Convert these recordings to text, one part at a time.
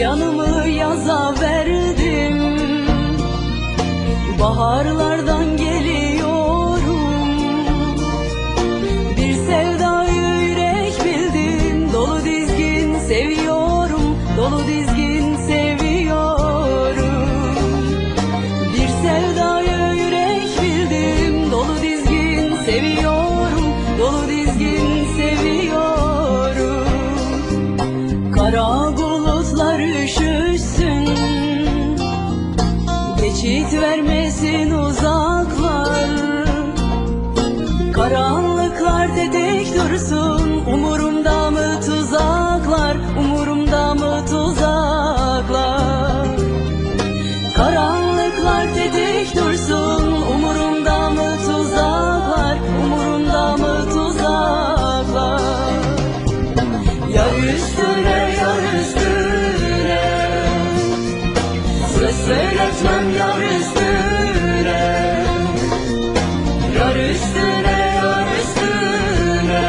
Yanımı yaza verdim. Baharlardan geliyorum. Bir sevdayı yürek bildim. Dolu dizgin seviyorum. Dolu dizgin seviyorum. Bir sevdayı yürek bildim. Dolu dizgin seviyorum. Dolu dizgin seviyorum. Kara üşüsün Geçit vermesin uzaklar. Karanlıklar tetik dursun. Umurumda mı tuzaklar? Umurumda mı tuzaklar? Karanlıklar tetik söyletmem yar üstüne. Yar üstüne yar üstüne.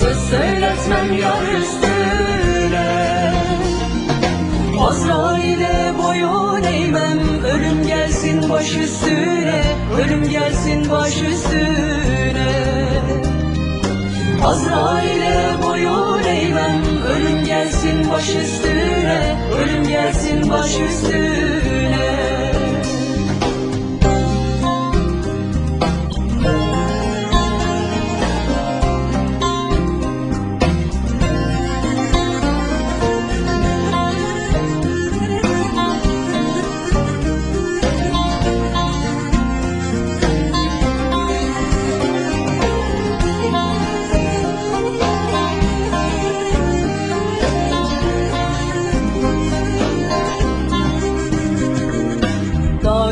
Söz söyletmem yar üstüne. Azrail'e boyun eğmem. Ölüm gelsin baş üstüne. Ölüm gelsin baş üstüne. Azrail'e boyun eğmem. Ölüm gelsin baş üstüne Ölüm gelsin baş üstüne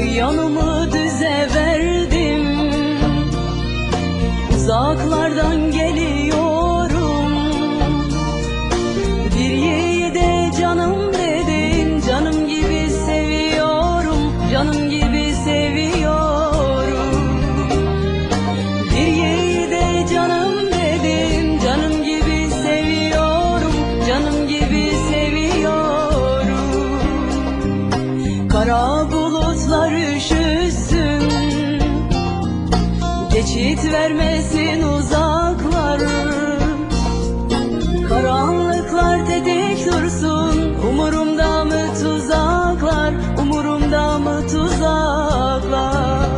Yanımı düze verdim. Uzaklardan geliyorum. Bir yiğide canım dedim Canım gibi seviyorum. Canım gibi seviyorum. Bir yiğide canım dedim Canım gibi seviyorum. Canım gibi seviyorum. Kara bulutlar üşüsün. Geçit vermesin uzaklar. Karanlıklar tedik dursun. Umurumda mı tuzaklar? Umurumda mı tuzaklar?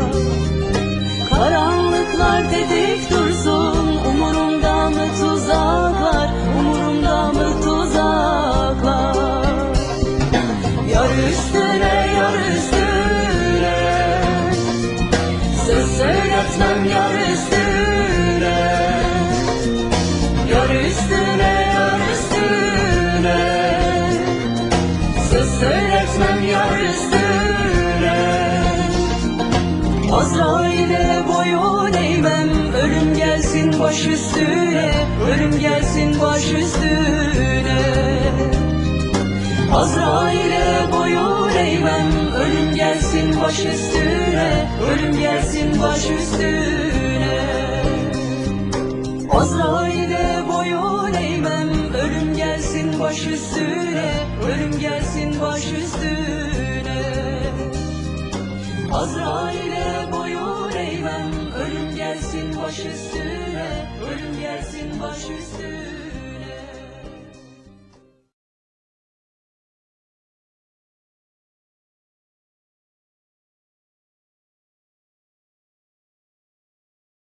Karanlıklar tedik dursun. Umurumda mı tuzaklar? Umurumda mı tuzaklar? Yar üstüne yar üstüne Söyletmem yar üstüne. Yar üstüne yar üstüne. Söz söyletmem yar üstüne. Azrail'e boyun eğmem. Ölüm gelsin baş üstüne. Ölüm gelsin baş üstüne Azrail'e boyun eğmem Ölüm gelsin baş üstüne. Ölüm gelsin baş üstüne. Azrail'e boyun eğmem Ölüm gelsin baş üstüne. Ölüm gelsin baş üstüne. Azrail'e boyun eğmem Ölüm gelsin baş üstüne. Ölüm gelsin baş üstüne